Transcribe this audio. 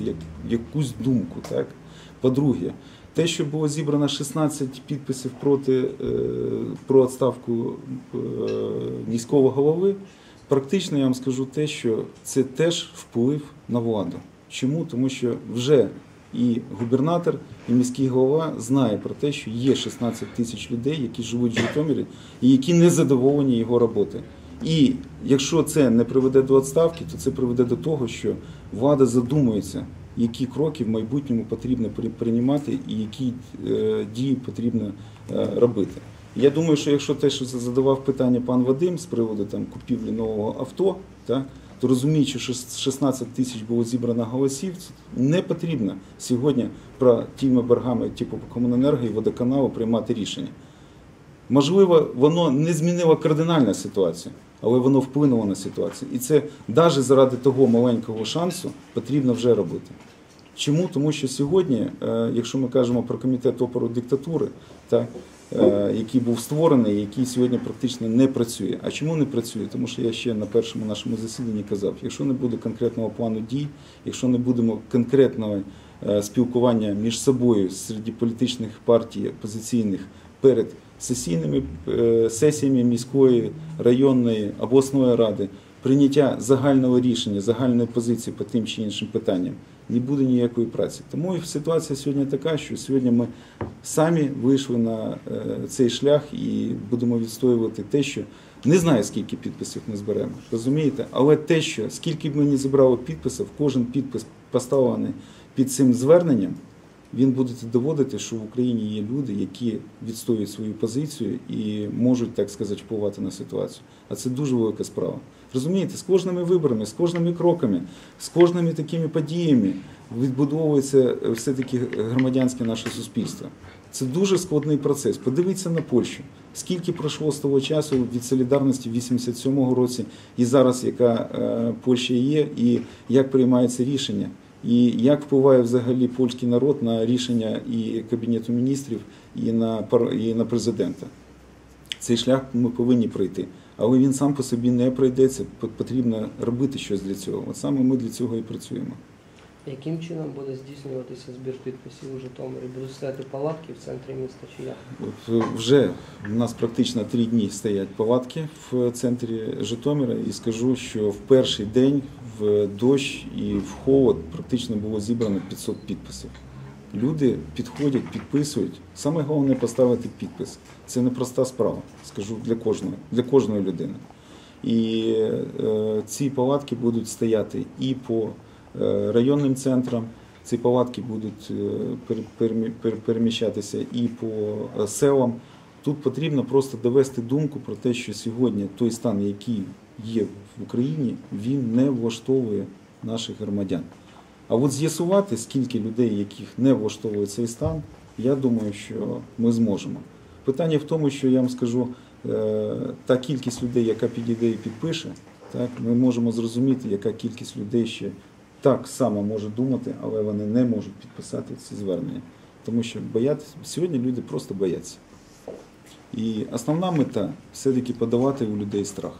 як якусь думку. Так? По-друге, те, що було зібрано 16 підписів проти е, про відставку е, міського голови, практично я вам скажу те, що це теж вплив на владу. Чому? Тому що вже і губернатор, і міський голова знає про те, що є 16 тисяч людей, які живуть в Житомирі і які не задоволені його роботи. І якщо це не приведе до відставки, то це приведе до того, що влада задумується, які кроки в майбутньому потрібно при- приймати і які е, дії потрібно е, робити. Я думаю, що якщо те, що задавав питання пан Вадим з приводу там купівлі нового авто, так, то розуміючи, що 16 тисяч було зібрано голосів, не потрібно сьогодні про тими боргами, типу комуненерго і водоканалу приймати рішення. Можливо, воно не змінило кардинальну ситуацію, але воно вплинуло на ситуацію. І це навіть заради того маленького шансу потрібно вже робити. Чому? Тому що сьогодні, е, якщо ми кажемо про комітет опору диктатури, так, е, який був створений, який сьогодні практично не працює. А чому не працює? Тому що я ще на першому нашому засіданні казав, якщо не буде конкретного плану дій, якщо не будемо конкретного е, спілкування між собою серед політичних партій опозиційних перед сесійними е, сесіями міської, районної, обласної ради, прийняття загального рішення, загальної позиції по тим чи іншим питанням, не буде ніякої праці. Тому ситуація сьогодні така, що сьогодні ми самі вийшли на е, цей шлях і будемо відстоювати те, що не знаю, скільки підписів ми зберемо, розумієте? Але те, що скільки б ми не зібрали підписів, кожен підпис поставлений під цим зверненням, він буде доводити, що в Україні є люди, які відстоюють свою позицію і можуть, так сказати, впливати на ситуацію. А це дуже велика справа. Розумієте, з кожними виборами, з кожними кроками, з кожними такими подіями відбудовується е, все-таки громадянське наше суспільство. Це дуже складний процес. Подивіться на Польщу. Скільки пройшло з того часу від солідарності в 87-му році, і зараз яка е, Польща є, і як приймається рішення, і як впливає взагалі польський народ на рішення і Кабінету міністрів, і на, і на президента. Цей шлях ми повинні пройти. Але він сам по собі не пройдеться. Потрібно робити щось для цього. От саме ми для цього і працюємо. Яким чином буде здійснюватися збір підписів у Житомирі? Будуть стояти палатки в центрі міста чи як? Вже в нас практично три дні стоять палатки в центрі Житомира, і скажу, що в перший день в дощ і в холод практично було зібрано 500 підписів. Люди підходять, підписують. Саме головне поставити підпис. Це непроста справа, скажу для кожного, для кожної людини. І е, ці палатки будуть стояти і по е, районним центрам. Ці палатки будуть е, пер- перемі- пер- переміщатися і по е, селам. Тут потрібно просто довести думку про те, що сьогодні той стан, який є в Україні, він не влаштовує наших громадян. А от з'ясувати, скільки людей, яких не влаштовує цей стан, я думаю, що ми зможемо. Питання в тому, що я вам скажу, е, та кількість людей, яка підійде і підпише, так, ми можемо зрозуміти, яка кількість людей ще так само може думати, але вони не можуть підписати ці звернення. Тому що бояться, сьогодні люди просто бояться. І основна мета все-таки подавати у людей страх.